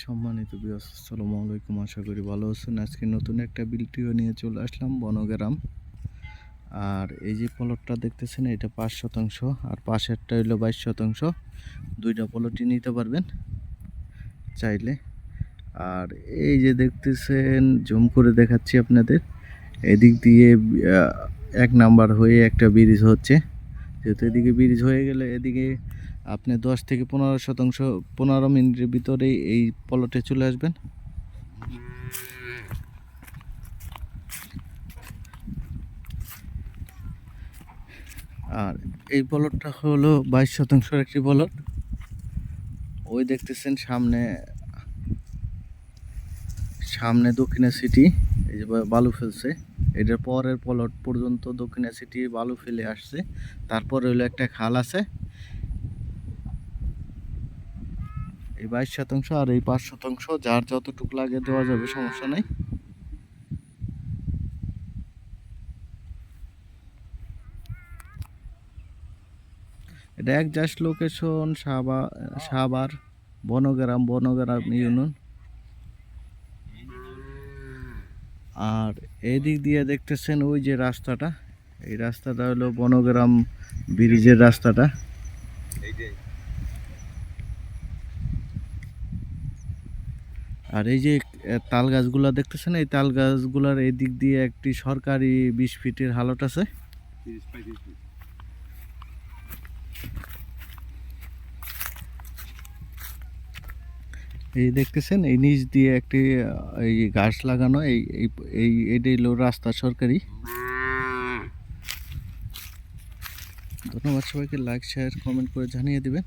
সম্মানিত বিয়াস আসসালামু আলাইকুম। আশা করি ভালো আছেন। আজকে নতুন একটা বিলটিও নিয়ে চলে আসলাম, বনগ্রাম। আর এই যে প্লটটা দেখতেছেন, এটা পাঁচ শতাংশ। আর পাশেরটা হইল বাইশ শতাংশ। দুইটা প্লটই নিতে পারবেন চাইলে। আর এই যে দেখতেছেন, জুম করে দেখাচ্ছি আপনাদের। এদিক দিয়ে এক নাম্বার হয়ে একটা ব্রিজ হচ্ছে। যেহেতু এদিকে ব্রিজ হয়ে গেলে এদিকে আপনি দশ থেকে পনেরো শতাংশ, পনেরো মিনিটের ভিতরেই এই পলটে চলে আসবেন। আর এই পলটটা হলো বাইশ শতাংশের একটি পলট। ওই দেখতেছেন সামনে সামনে দক্ষিণা সিটি, এই যে বালু ফেলছে। এটার পরের পলট পর্যন্ত দক্ষিণা সিটি বালু ফেলে আসছে। তারপরে হলো একটা খাল আছে। এই বাইশ শতাংশ আর এই পাঁচ শতাংশ, যার যতটুকু লাগে দেওয়া যাবে, সমস্যা নাই। এটা এক জাস্ট লোকেশন সাবা, সাবার, বনগ্রাম বনগ্রাম ইউনিয়ন। আর এদিক দিয়ে দেখতেছেন ওই যে রাস্তাটা, এই রাস্তাটা হলো বনগ্রাম ব্রিজের রাস্তাটা। আর এই যে তাল গাছগুলা দেখতেছেন? এই তাল গাছগুলার এই দিক দিয়ে একটি সরকারি বিশ ফিটের হালট আছে। এই দেখতেছেন? এই নিচ দিয়ে একটি এই গাছ লাগানো। এই এই এই এটাই হলো রাস্তা সরকারি। ধন্যবাদ সবাইকে। লাইক শেয়ার কমেন্ট করে জানিয়ে দিবেন।